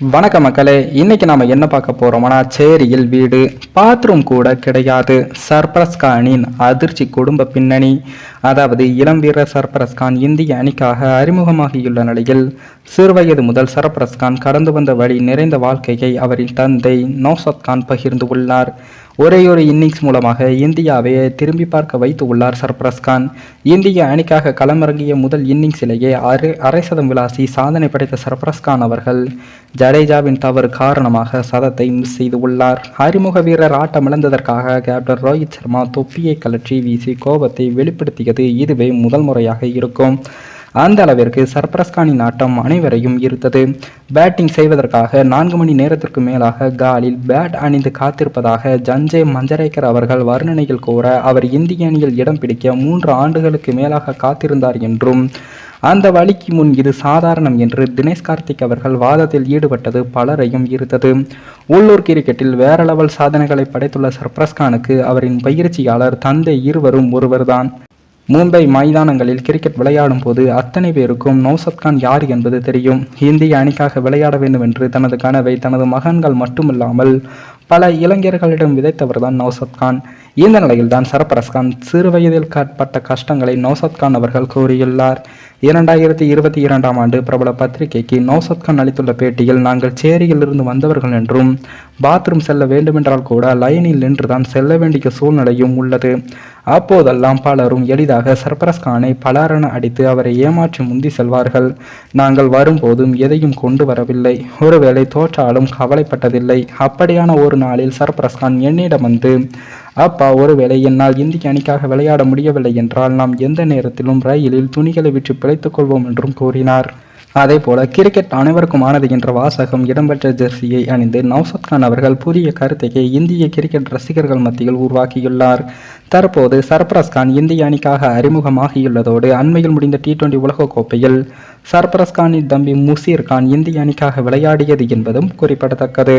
வணக்க மக்களே இன்னைக்கு நாம என்ன பார்க்க போறோம்னா சேரியில் வீடு பாத்ரூம் கூட கிடையாது. சர்பரஸ் கானின் அதிர்ச்சி குடும்ப பின்னணி அதாவது இளம் வீரர் சர்பரஸ் கான் இந்திய அணிக்காக அறிமுகமாகியுள்ள நிலையில் சிறுவயது முதல் சர்பரஸ் கான் கடந்து வந்த வழி நிறைந்த வாழ்க்கையை அவரின் தந்தை நௌசத் கான் பகிர்ந்து உள்ளார். ஒரே ஒரு இன்னிங்ஸ் மூலமாக இந்தியாவை திரும்பி பார்க்க வைத்து உள்ளார் சர்பரஸ் கான். இந்திய அணிக்காக களமிறங்கிய முதல் இன்னிங்ஸிலேயே அரை அரை சதம் விளாசி சாதனை படைத்த சர்பரஸ் கான் அவர்கள் ஜடேஜாவின் தவறு காரணமாக சதத்தை மிஸ் செய்து உள்ளார். அறிமுக வீரர் ஆட்டமிழந்ததற்காக கேப்டன் ரோஹித் சர்மா தொப்பியை கலற்றி வீசி கோபத்தை வெளிப்படுத்தியது இதுவே முதல் முறையாக இருக்கும். அந்த அளவிற்கு சர்பரஸ் கானின் ஆட்டம் அனைவரையும் ஈர்த்தது. பேட்டிங் செய்வதற்காக நான்கு மணி நேரத்திற்கு மேலாக காலில் பேட் அணிந்து காத்திருப்பதாக ஜஞ்சே மஞ்சரேக்கர் அவர்கள் வர்ணனையில் கூற அவர் இந்திய அணியில் இடம் பிடிக்க மூன்று ஆண்டுகளுக்கு மேலாக காத்திருந்தார் என்றும் அந்த வழிக்கு முன் இது சாதாரணம் என்று தினேஷ் கார்த்திக் அவர்கள் வாதத்தில் ஈடுபட்டது பலரையும் ஈர்த்தது. உள்ளூர் கிரிக்கெட்டில் வேற லெவல் சாதனைகளை படைத்துள்ள சர்பரஸ்கானுக்கு அவரின் பயிற்சியாளர் தந்தை இருவரும் ஒருவர்தான். மும்பை மைதானங்களில் கிரிக்கெட் விளையாடும் போது அத்தனை பேருக்கும் நௌசத் கான் யார் என்பது தெரியும். இந்திய அணிக்காக விளையாட வேண்டும் என்று தனது கனவை தனது மகன்கள் மட்டுமில்லாமல் பல இளைஞர்களிடம் விதைத்தவர்தான் நௌசத் கான். இந்த நிலையில்தான் சரபரஸ் கான் சிறு வயதில் காட்பட்ட கஷ்டங்களை நௌசத் கான் அவர்கள் கூறியுள்ளார். இரண்டாயிரத்தி இருபத்தி இரண்டாம் ஆண்டு பிரபல பத்திரிகைக்கு நௌசத் கான் அளித்துள்ள பேட்டியில் நாங்கள் சேரியிலிருந்து வந்தவர்கள் என்றும் பாத்ரூம் செல்ல வேண்டுமென்றால் கூட லைனில் நின்றுதான் செல்ல வேண்டிய சூழ்நிலையும் உள்ளது. அப்போதெல்லாம் பலரும் எளிதாக சர்பரஸ் கானை பலாரென அடித்து அவரை ஏமாற்றி முந்தி செல்வார்கள். நாங்கள் வரும்போதும் எதையும் கொண்டு வரவில்லை. ஒருவேளை தோற்றாலும் கவலைப்பட்டதில்லை. அப்படியான ஒரு நாளில் சர்பரஸ் கான் என்னிடம் வந்து அப்பா ஒருவேளை என்னால் இந்திய அணிக்காக விளையாட முடியவில்லை என்றால் நாம் எந்த நேரத்திலும் ரயிலில் துணிகளை விற்று பிழைத்துக் கொள்வோம் என்றும் கூறினார். அதே போல கிரிக்கெட் அனைவருக்குமானது என்ற வாசகம் இடம்பெற்ற ஜெர்சியை அணிந்து நௌசத் கான் அவர்கள் புதிய கருத்தையை இந்திய கிரிக்கெட் ரசிகர்கள் மத்தியில் உருவாக்கியுள்ளார். தற்போது சர்பரஸ் கான் இந்திய அணிக்காக அறிமுகமாகியுள்ளதோடு அண்மையில் முடிந்த டி டுவெண்டி உலகக்கோப்பையில் சர்பராஸ் கானின் தம்பி முசீர் கான் இந்திய அணிக்காக விளையாடியது என்பதும் குறிப்பிடத்தக்கது.